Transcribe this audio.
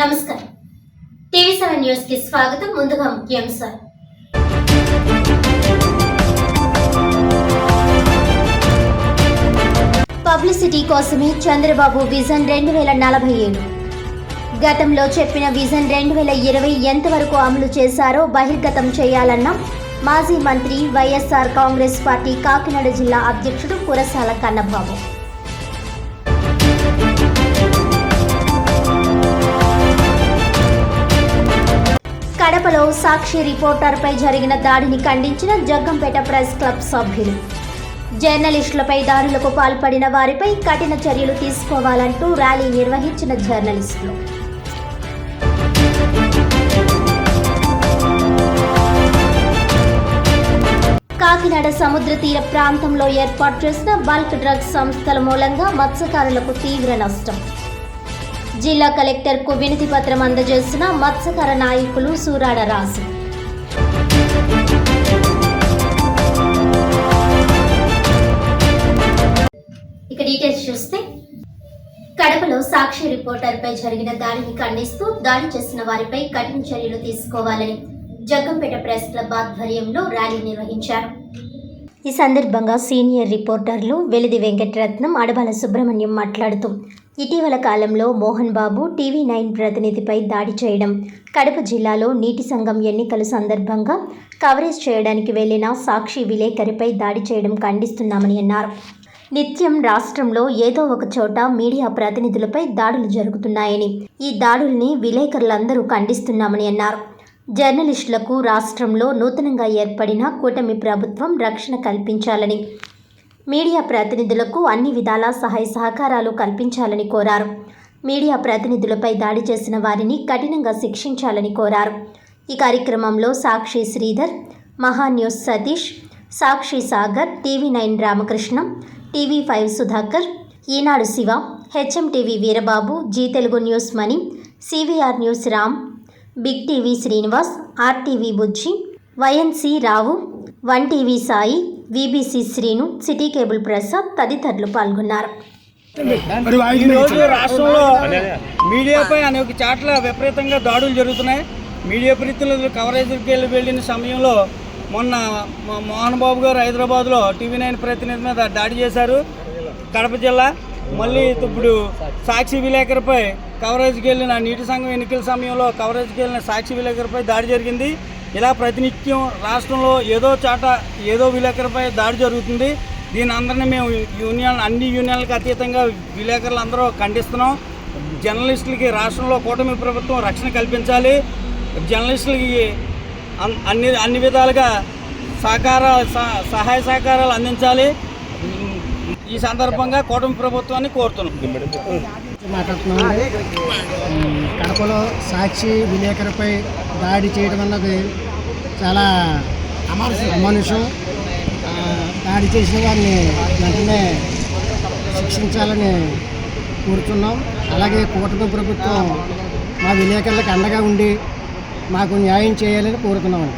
నమస్కారం. TV seven న్యూస్కి స్వాగతం. ముందుగా ముఖ్యాంశాలు. పబ్లిసిటీ కోసమే చంద్రబాబు విజన్ రెండు వేల నలభై ఏడు. గతంలో చెప్పిన విజన్ రెండు వేల ఇరవై ఎంతవరకు అమలు చేశారో బహిర్గతం చేయాలన్న మాజీ మంత్రి వైఎస్ఆర్ కాంగ్రెస్ పార్టీ కాకినాడ జిల్లా అధ్యక్షుడు కురసాల కన్నబాబు. కడపలో సాక్షి రిపోర్టర్పై జరిగిన దాడిని ఖండించిన జగ్గంపేట ప్రెస్ క్లబ్ సభ్యులు. జర్నలిస్టులపై దాడులకు పాల్పడిన వారిపై కఠిన చర్యలు తీసుకోవాలంటూ ర్యాలీ నిర్వహించిన జర్నలిస్టులు. కాకినాడ సముద్ర తీర ప్రాంతంలో ఏర్పాటు చేసిన బల్క్ డ్రగ్స్ సంస్థల మూలంగా మత్స్యకారులకు తీవ్ర నష్టం. జిల్లా కలెక్టర్కు వినతి పత్రం అందజేసిన మత్స్యకార నాయకులు సూరాడ రాజు. ఇక డీటెయిల్స్ చూస్తే కడపలో సాక్షి రిపోర్టర్పై జరిగిన దాడిని ఖండిస్తూ దాడి చేసిన వారిపై కఠిన చర్యలు తీసుకోవాలని జగ్గంపేట ప్రెస్ క్లబ్ ఆధ్వర్యంలో ర్యాలీ నిర్వహించారు. ఈ సందర్భంగా సీనియర్ రిపోర్టర్లు వెలిది వెంకటరత్నం అడబాల సుబ్రహ్మణ్యం మాట్లాడుతూ ఇటీవల కాలంలో మోహన్ బాబు టీవీ నైన్ ప్రతినిధిపై దాడి చేయడం కడప జిల్లాలో నీటి సంఘం ఎన్నికల సందర్భంగా కవరేజ్ చేయడానికి వెళ్ళిన సాక్షి విలేకరిపై దాడి చేయడం ఖండిస్తున్నామని అన్నారు. నిత్యం రాష్ట్రంలో ఏదో ఒక చోట మీడియా ప్రతినిధులపై దాడులు జరుగుతున్నాయని ఈ దాడుల్ని విలేకరులందరూ ఖండిస్తున్నామని అన్నారు. జర్నలిస్టులకు రాష్ట్రంలో నూతనంగా ఏర్పడిన కూటమి ప్రభుత్వం రక్షణ కల్పించాలని మీడియా ప్రతినిధులకు అన్ని విధాల సహాయ సహకారాలు కల్పించాలని కోరారు. మీడియా ప్రతినిధులపై దాడి చేసిన వారిని కఠినంగా శిక్షించాలని కోరారు. ఈ కార్యక్రమంలో Sakshi Sridhar Mahaa News Satish Sakshi Sagar TV nine Ramakrishna TV five Sudhakar Eenadu Siva HM TV Veerababu Zee Telugu news Mani CVR news Ram big TV Srinivas RTV Bujji YNC Rao one TV Sai VBC Srinu city cable Prasad తదితరులు పాల్గొన్నారు. రాష్ట్రంలో మీడియాపై అనేక చాట్ల విపరీతంగా దాడులు జరుగుతున్నాయి. Media ప్రతినిధులు కవరేజ్కి వెళ్ళి వెళ్ళిన సమయంలో మొన్న మో- మోహన్ బాబు గారు హైదరాబాద్లో టీవీ నైన్ ప్రతినిధి మీద దాడి చేశారు. కడప జిల్లా మళ్ళీ ఇప్పుడు సాక్షి విలేకరిపై కవరేజ్కి వెళ్ళిన నీటి సంఘం ఎన్నికల సమయంలో కవరేజ్కి వెళ్ళిన సాక్షి విలేకరిపై దాడి జరిగింది. ఇలా ప్రతినిత్యం రాష్ట్రంలో ఏదో చాట ఏదో విలేకరులపై దాడి జరుగుతుంది. దీని అందరినీ మేము యూనియన్ అన్ని యూనియన్లకు అతీతంగా విలేకరులు అందరూ ఖండిస్తున్నాం. జర్నలిస్టులకి రాష్ట్రంలో కూటమి ప్రభుత్వం రక్షణ కల్పించాలి. జర్నలిస్టులకి అన్- అన్ని అన్ని విధాలుగా సహకార సహ- సహాయ సహకారాలు అందించాలి. ఈ సందర్భంగా కూటమి ప్రభుత్వాన్ని కోరుతున్నాం. మాట్లాడుతున్నామండి కడపలో సాక్షి విలేకరుపై దాడి చేయడం అన్నది చాలా అమానుషం. దాడి చేసిన వారిని వెంటనే శిక్షించాలని కోరుతున్నాం. అలాగే కూటమి ప్రభుత్వం మా విలేకరులకు అండగా ఉండి మాకు న్యాయం చేయాలని కోరుతున్నామండి